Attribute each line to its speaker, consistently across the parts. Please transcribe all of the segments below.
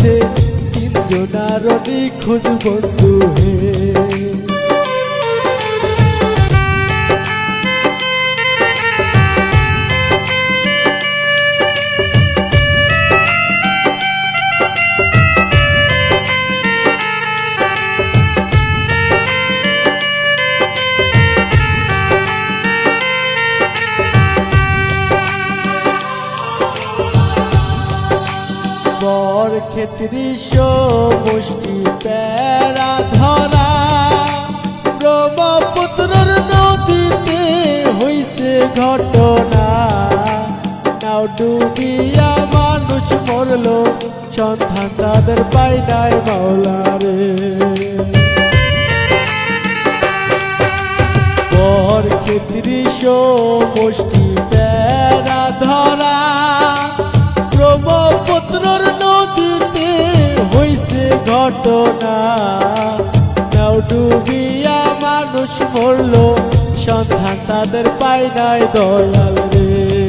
Speaker 1: গেছে তিনজনার নিখোঁজ বন্ধু হে। বর ক্ষেত্রী সমষ্টি প্যারা ধরা। ব্রহ্মপুত্রর নদীতে হইছে ঘটনা। নাও ডুবিয়া মানুষ মরলো, সন্ধান তাদের পাই নাই মাওলারে। বর ক্ষেত্রী সমষ্টি মানুষ মরল সন্ধান তাদের পায় নাই দয়াল রে।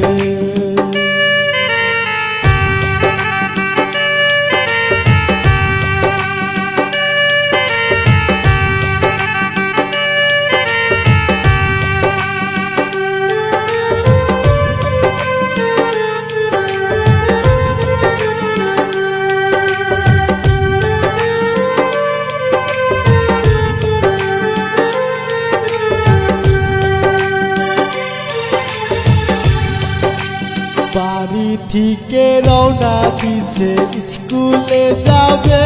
Speaker 1: থেকে রওনা দিছে, স্কুলে যাবে।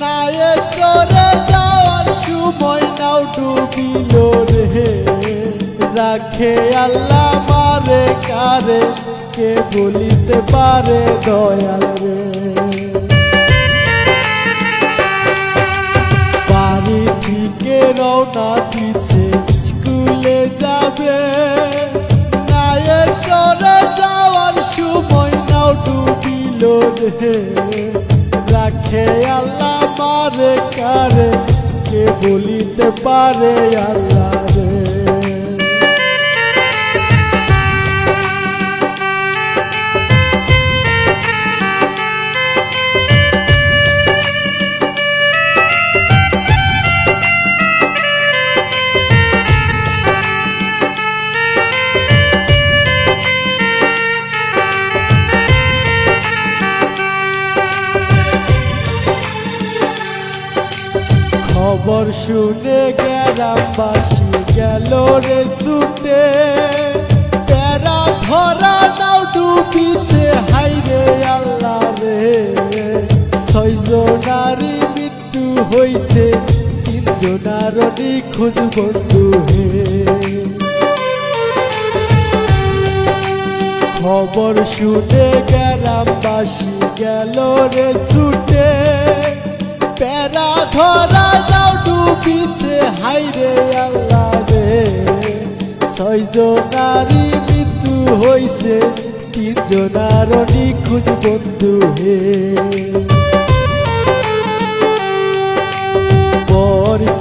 Speaker 1: নায়ে চলে যাওয়ার সময় নাও ডুবিল রে। রাখে আল্লাহ মারে, কারে কে বলিতে পারে দয়াল রে। রে রাখে আল্লাহ মারে কারে কে বলিতে পারে আল্লাহ? খবর শুনে গ্রামবাসী গেল রে ছুটে। প্যারা ধরা নাও ডুবিছে হাইরে আল্লাহ রে। মৃত্যু হইছে তিনজনার নিখোঁজ বন্ধু হে। খবর শুনে গ্রামবাসী গেল রে ছুটে। প্যারা ধরা ডুবিছে হাইরে আল্লাহ রে, ছয়জনারই মৃত্যু হইছে তিনজনার নিখোঁজ বন্ধু হে।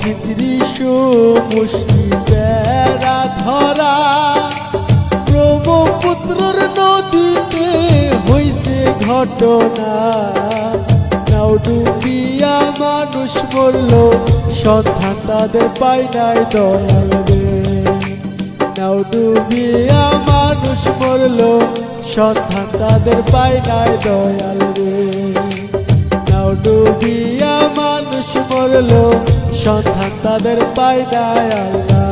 Speaker 1: খিত্রি মুষ্টি প্যারা ধরা, ব্রহ্মপুত্রর নদীতে হইছে ঘটনা। মানুষ বলল সন্ধান তাদের পাই নাই দয়াল রে নাও ডুবিয়া মানুষ বলল সন্ধান তাদের পাই নাই দয়াল রে নাও ডুবিয়া মানুষ বলল সন্ধান তাদের পাই নাই আল্লাহ